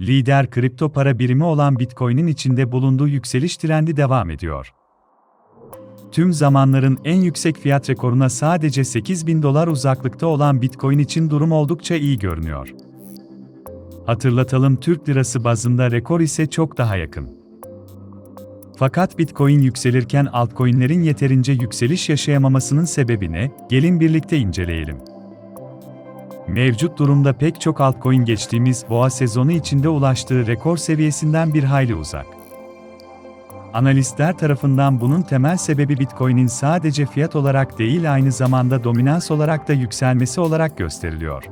Lider kripto para birimi olan Bitcoin'in içinde bulunduğu yükseliş trendi devam ediyor. Tüm zamanların en yüksek fiyat rekoruna sadece 8 bin dolar uzaklıkta olan Bitcoin için durum oldukça iyi görünüyor. Hatırlatalım Türk lirası bazında rekor ise çok daha yakın. Fakat Bitcoin yükselirken altcoin'lerin yeterince yükseliş yaşayamamasının sebebi ne? Gelin birlikte inceleyelim. Mevcut durumda pek çok altcoin geçtiğimiz boğa sezonu içinde ulaştığı rekor seviyesinden bir hayli uzak. Analistler tarafından bunun temel sebebi Bitcoin'in sadece fiyat olarak değil aynı zamanda dominans olarak da yükselmesi olarak gösteriliyor.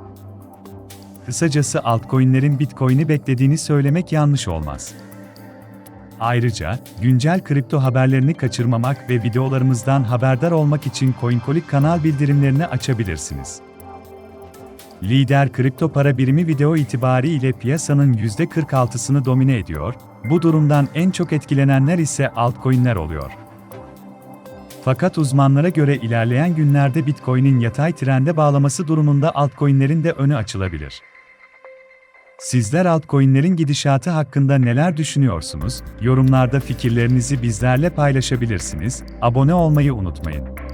Kısacası altcoin'lerin Bitcoin'i beklediğini söylemek yanlış olmaz. Ayrıca, güncel kripto haberlerini kaçırmamak ve videolarımızdan haberdar olmak için CoinColic kanal bildirimlerini açabilirsiniz. Lider kripto para birimi video itibariyle piyasanın %46'sını domine ediyor, bu durumdan en çok etkilenenler ise altcoin'ler oluyor. Fakat uzmanlara göre ilerleyen günlerde Bitcoin'in yatay trende bağlaması durumunda altcoin'lerin de önü açılabilir. Sizler altcoin'lerin gidişatı hakkında neler düşünüyorsunuz? Yorumlarda fikirlerinizi bizlerle paylaşabilirsiniz. Abone olmayı unutmayın.